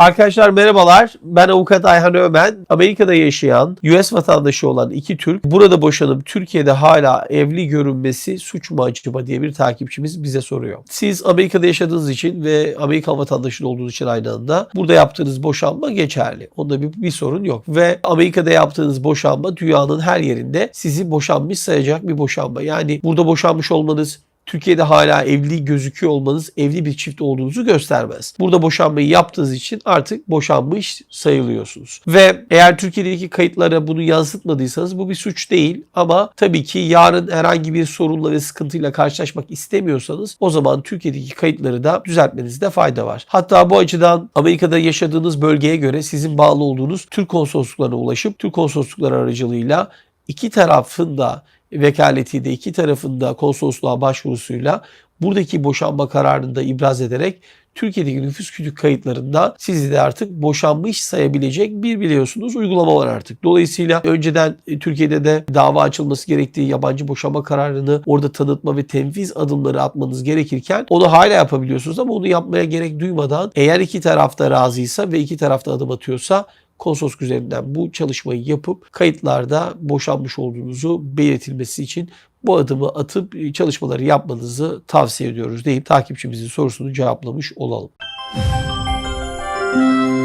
Arkadaşlar merhabalar. Ben avukat Ayhan Ömen. Amerika'da yaşayan US vatandaşı olan iki Türk burada boşanıp Türkiye'de hala evli görünmesi suç mu acaba diye bir takipçimiz bize soruyor. Siz Amerika'da yaşadığınız için ve Amerikan vatandaşı olduğunuz için aynı anda burada yaptığınız boşanma geçerli. Onda bir, bir sorun yok. Ve Amerika'da yaptığınız boşanma dünyanın her yerinde sizi boşanmış sayacak bir boşanma. Yani burada boşanmış olmanız Türkiye'de hala evli gözüküyor olmanız evli bir çift olduğunuzu göstermez. Burada boşanmayı yaptığınız için artık boşanmış sayılıyorsunuz. Ve eğer Türkiye'deki kayıtlara bunu yansıtmadıysanız bu bir suç değil ama tabii ki yarın herhangi bir sorunla ve sıkıntıyla karşılaşmak istemiyorsanız o zaman Türkiye'deki kayıtları da düzeltmenizde fayda var. Hatta bu açıdan Amerika'da yaşadığınız bölgeye göre sizin bağlı olduğunuz Türk konsolosluklarına ulaşıp Türk konsoloslukları aracılığıyla iki tarafın da vekaletiyle iki tarafında konsolosluğa başvurusuyla buradaki boşanma kararını da ibraz ederek Türkiye'deki nüfus kütük kayıtlarında sizi de artık boşanmış sayabilecek bir biliyorsunuz uygulama var artık. Dolayısıyla önceden e, Türkiye'de de dava açılması gerektiği yabancı boşanma kararını orada tanıtma ve tenfiz adımları atmanız gerekirken onu hala yapabiliyorsunuz ama onu yapmaya gerek duymadan eğer iki tarafta razıysa ve iki tarafta adım atıyorsa konsolosluk üzerinden bu çalışmayı yapıp kayıtlarda boşanmış olduğunuzu belirtilmesi için bu adımı atıp e, çalışmaları yapmanızı tavsiye ediyoruz deyip takipçimizin sorusunu cevaplamış olalım. Müzik